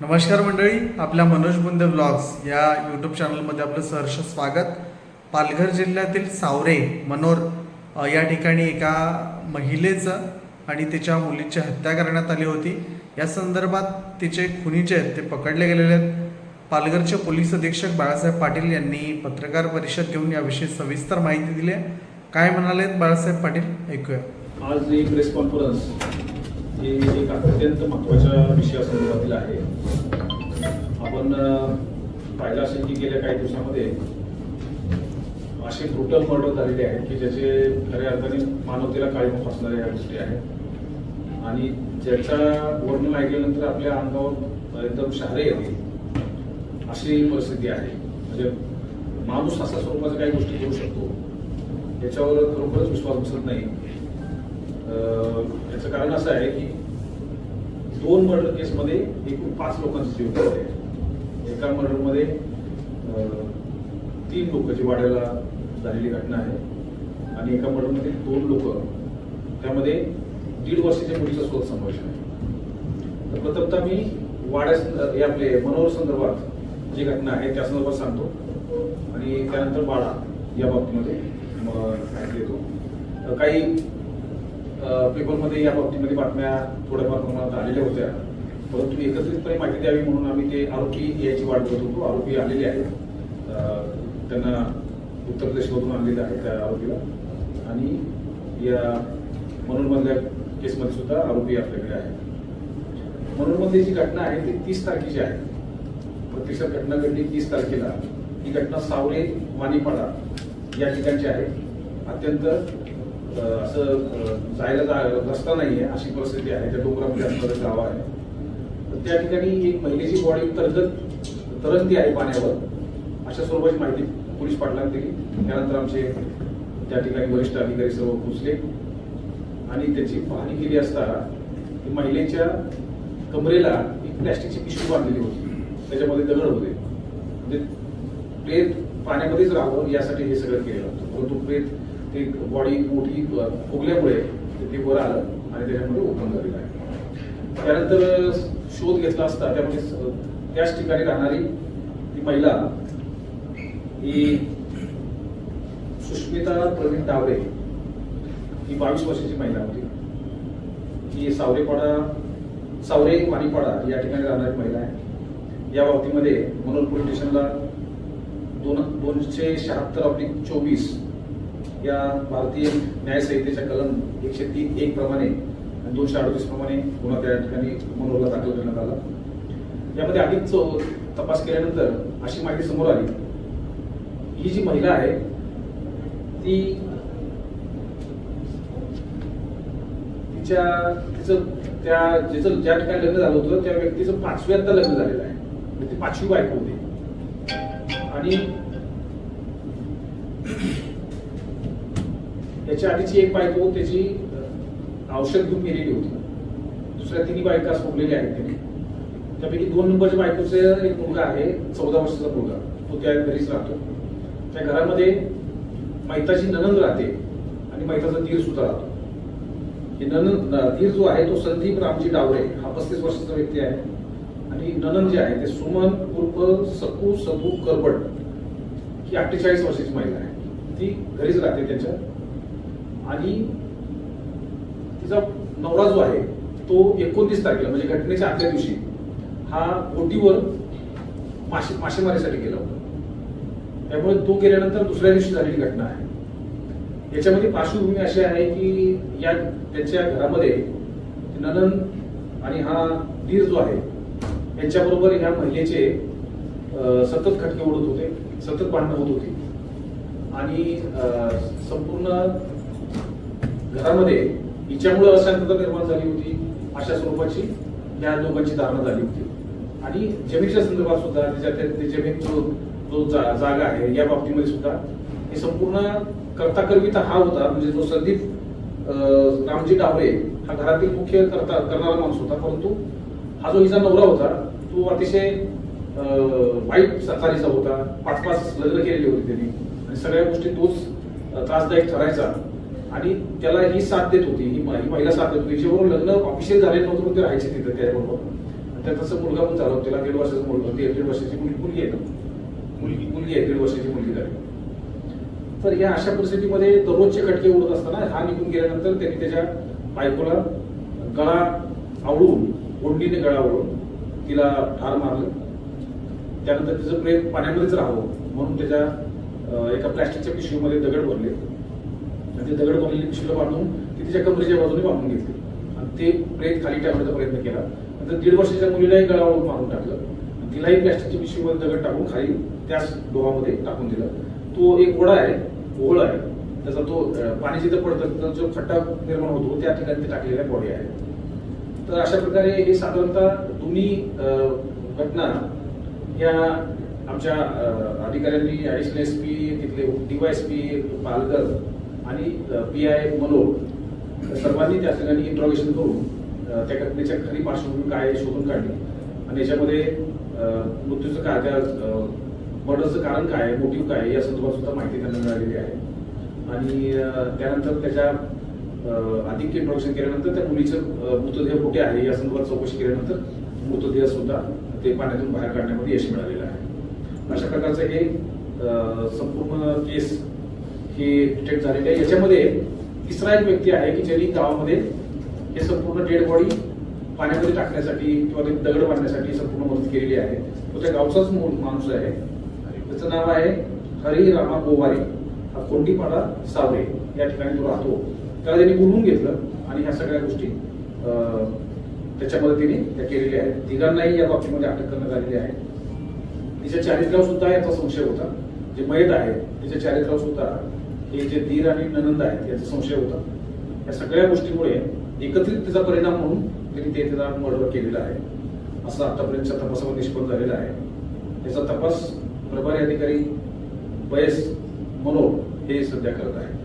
नमस्कार मंडळी आपल्या मनोज बुंदे ब्लॉग्स या यूट्यूब चॅनलमध्ये आपलं सहर्ष स्वागत. पालघर जिल्ह्यातील सावरे मनोर या ठिकाणी एका महिलेचं आणि तिच्या मुलीची हत्या करण्यात आली होती. या संदर्भात तिचे खुनीचे आहेत ते पकडले गेलेले आहेत. पालघरचे पोलीस अधीक्षक बाळासाहेब पाटील यांनी पत्रकार परिषद घेऊन याविषयी सविस्तर माहिती दिली आहे. काय म्हणाले बाळासाहेब पाटील? ऐकूया. आज एक प्रेस कॉन्फरन्स ही एक अत्यंत महत्त्वाच्या विषयासंदर्भातील आहे. आपण पाहिलं असेल की गेल्या काही दिवसामध्ये असे ब्रुटल मर्डर झालेले आहेत की ज्याचे खऱ्या अर्थाने मानवतेला काळीमुख असणाऱ्या या गोष्टी आहेत. आणि ज्याचा वर्णन ऐकल्यानंतर आपल्या अंगावर एकदम शहारे येते अशी परिस्थिती आहे. म्हणजे माणूस असा स्वरूपाच्या काही गोष्टी करू शकतो याच्यावर खरोखरच विश्वास बसत नाही. याचं कारण असं आहे की दोन मर्डर केसमध्ये एकूण पाच लोकांचे जीव आहे. एका मर्डरमध्ये तीन लोक जी वाड्याला झालेली घटना आहे आणि एका मर्डरमध्ये दोन लोक त्यामध्ये दीड वर्षाच्या मुलीचा शोध समावेश आहे. तर प्रथमतः मी वाड्या हे आपले मनोहर संदर्भात जी घटना आहे त्या संदर्भात सांगतो. आणि त्यानंतर बाळा या बाबतीमध्ये मग माहिती देतो. तर काही पेपरमध्ये या बाबतीमध्ये बातम्या थोड्याफार प्रमाणात आलेल्या होत्या. परंतु एकत्रितपणे माहिती द्यावी म्हणून आम्ही ते आरोपी यायची वाट बघत होतो. आरोपी आलेले आहेत. त्यांना उत्तर प्रदेशमधून आणलेलं आहे त्या आरोपीला. आणि या मनोरमधल्या केसमध्ये सुद्धा आरोपी आपल्याकडे आहे मनोरमधली जी घटना आहे ती तीस तारखेची आहे. प्रत्यक्षात घटना घडली तीस तारखेला. ही घटना सावरे वाणीपाडा या ठिकाणची आहे. अत्यंत असं जायला जा रस्ता नाहीये अशी परिस्थिती आहे. त्या डोंगरामध्ये असणारं गाव आहे. तर त्या ठिकाणी एक महिलेची बॉडी तरगत तरंगती आहे पाण्यावर. अशा स्वरूपाची माहिती पोलीस पाटलांनी दिली. त्यानंतर आमचे त्या ठिकाणी वरिष्ठ अधिकारी सर्व पोचले आणि त्याची पाहणी केली असता महिलेच्या कमरेला एक प्लॅस्टिकची पिशवी बांधलेली होती. त्याच्यामध्ये दगड होते. म्हणजे प्रेत पाण्यामध्येच राहावं यासाठी हे सगळं केलं होतं. परंतु प्रेत ते बॉडी मोठी फुगल्यामुळे ते- ते वर आलं आणि त्याच्यामध्ये ओपन झालेलं आहे. त्यानंतर शोध घेतला असता त्यामध्ये त्याच ठिकाणी राहणारी ती महिला ही सुष्मिता प्रवीण डावरे ही बावीस वर्षाची महिला होती. ही सावरेपाडा सावरे वाणीपाडा या ठिकाणी राहणारी महिला आहे. या बाबतीमध्ये मनोर पोलीस स्टेशनला दोन दोनशे शहात्तर अब्लिक चोवीस या भारतीय न्याय संहितेच्या कलम एकशे तीन एक प्रमाणे दोनशे अडतीस प्रमाणे गुन्हा त्या ठिकाणी मनोरला दाखल करण्यात आला. यामध्ये अधिक चौ- तपास केल्यानंतर अशी माहिती समोर आली. ही जी महिला आहे ती तिच्या तिचं त्या जिचं ज्या ठिकाणी लग्न झालं होतं त्या व्यक्तीचं पाचव्यांदा लग्न झालेलं आहे. म्हणजे ती पाचवी बायको होती. आणि त्याच्या आधीची एक बायको त्याची औषध घेऊन गेलेली होती. दुसऱ्या तिन्ही बायका सोडलेल्या आहेत त्यांनी त्यापैकी दोन नंबरच्या बायकोचा एक मुलगा आहे चौदा वर्षाचा मुलगा. तो त्या घरीच राहतो. त्या घरामध्ये मैताची ननंद राहते आणि मैताचा धीर सुद्धा राहतो. हे ननंद धीर जो आहे तो संदीप रामजी डावरे हा पस्तीस वर्षाचा व्यक्ती आहे. आणि ननंद जे आहे ते सुमन उर्फ सकू सबू करबट ही अठ्ठेचाळीस वर्षाची महिला आहे. ती घरीच राहते त्याच्या आणि तिचा नवरा जो आहे तो एकोणतीस तारखेला म्हणजे घटनेच्या आदल्या दिवशी हा बोटीवर मासे मासेमारीसाठी गेला होता. त्यामुळे तो गेल्यानंतर दुसऱ्या दिवशी झालेली घटना आहे. याच्यामध्ये पार्श्वभूमी अशी आहे की या त्याच्या घरामध्ये ननन आणि हा धीर जो आहे यांच्याबरोबर ह्या महिलेचे सतत खटके उडत होते सतत भांडणं होत होती. आणि अं, संपूर्ण घरामध्ये हिच्यामुळे अशांतता निर्माण झाली होती अशा स्वरूपाची या दोघांची धारणा झाली होती. आणि जमिनीच्या संदर्भात सुद्धा त्याच्या त्या- जमीन जो जो जागा आहे या बाबतीमध्ये सुद्धा हे संपूर्ण करता करविता हा होता म्हणजे जो संदीप रामजी डावरे हा घरातील मुख्य करता करणारा माणूस होता परंतु हा जो हिचा नवरा होता तो अतिशय वाईट चालीचा होता पाच पाच लग्न केलेली होती त्यांनी. आणि सगळ्या गोष्टी तोच त्रासदायक ठरायचा. आणि त्याला ही साथ देत होती ही महिला साथ देत होती. जेव्हा लग्न ऑफिशियल झाले नव्हतं ते राहायचे तिथं त्याच्याबरोबर त्या तसं मुलगा पण झाला त्याला दीड वर्षाचा मुलगा दीड दीड वर्षाची मुलगी मुलगी आहे मुलगी मुलगी आहे दीड वर्षाची मुलगी झाली. तर या अशा परिस्थितीमध्ये दररोजचे खटके उडत असताना हा निघून गेल्यानंतर त्यांनी त्याच्या बायकोला गळा आवळून ओढणीने गळा आवळून तिला ठार मारलं. त्यानंतर तिचं प्रेम पाण्यामध्येच राहावं म्हणून त्याच्या एका प्लॅस्टिकच्या पिशवीमध्ये दगड भरले. म्हणजे ते दगड भरलेली पिशवीला बांधून ती तिच्या कमरेच्या बाजूने बांधून घेतली. आणि ते प्रेत खाली टाकण्याचा प्रयत्न केला. नंतर दीड वर्षाच्या मुलीलाही गळावरून मारून टाकलं. तिलाही प्लॅस्टिकच्या पिशवीमध्ये दगड टाकून खाली त्याच डोहामध्ये टाकून दिलं. तो एक ओढा आहे ओहळ आहे. त्याचा तो पाणी जिथं पडतं जो खड्डा निर्माण होतो त्या ठिकाणी ते टाकलेल्या बॉडी आहे तर अशा प्रकारे हे साधारणतः दोन्ही घटना या आमच्या अधिकाऱ्यांनी ॲडिशनल एस पी तिथले डीवायएसपी पालघर आणि पी आय मनोर सर्वांनी त्या ठिकाणी इंट्रॉगेशन करून त्या घटनेच्या खरी पार्श्वभूमी काय आहे शोधून काढली. आणि याच्यामध्ये मृत्यूचं काय त्या मर्डरचं कारण काय आहे मोटिव्ह काय आहे या संदर्भात सुद्धा माहिती त्यांना मिळालेली आहे. आणि त्यानंतर त्याच्या अधिक इंट्रोडक्शन केल्यानंतर त्या मुलीचं मृतदेह कुठे आहे या संदर्भात चौकशी केल्यानंतर मृतदेह सुद्धा ते पाण्यातून बाहेर काढण्यामध्ये यश मिळालेलं आहे. अशा प्रकारचं हे संपूर्ण केस की डिटेक्ट झालेली आहे. याच्यामध्ये तिसरा एक व्यक्ती आहे की ज्यांनी गावामध्ये हे संपूर्ण डेड बॉडी पाण्यामध्ये टाकण्यासाठी किंवा ते दगड मारण्यासाठी संपूर्ण मदत केलेली आहे. तो त्या गावचाच मूळ माणूस आहे. त्याचं नाव आहे हरी रामा गोवारी. हा कोंडीपाडा सावरे या ठिकाणी तो राहतो. त्याला त्यांनी बोलवून घेतलं आणि ह्या सगळ्या गोष्टी अं, त्याच्या मदतीने त्या केलेल्या आहेत. तिघांनाही या बाबतीमध्ये अटक करण्यात आलेली आहे. तिच्या चारित्र्यावर सुद्धा याचा संशय होता. जे मयत आहे तिच्या चारित्र्यावर सुद्धा हे जे धीर आणि ननंद आहेत याचा संशय होता. या सगळ्या गोष्टीमुळे एकत्रित त्याचा परिणाम म्हणून त्यांनी ते त्याचा मर्डर केलेला आहे. असं आतापर्यंतच्या तपासामध्ये निष्पन्न झालेला आहे. त्याचा तपास प्रभारी अधिकारी वयस मनोर हे सध्या करत आहे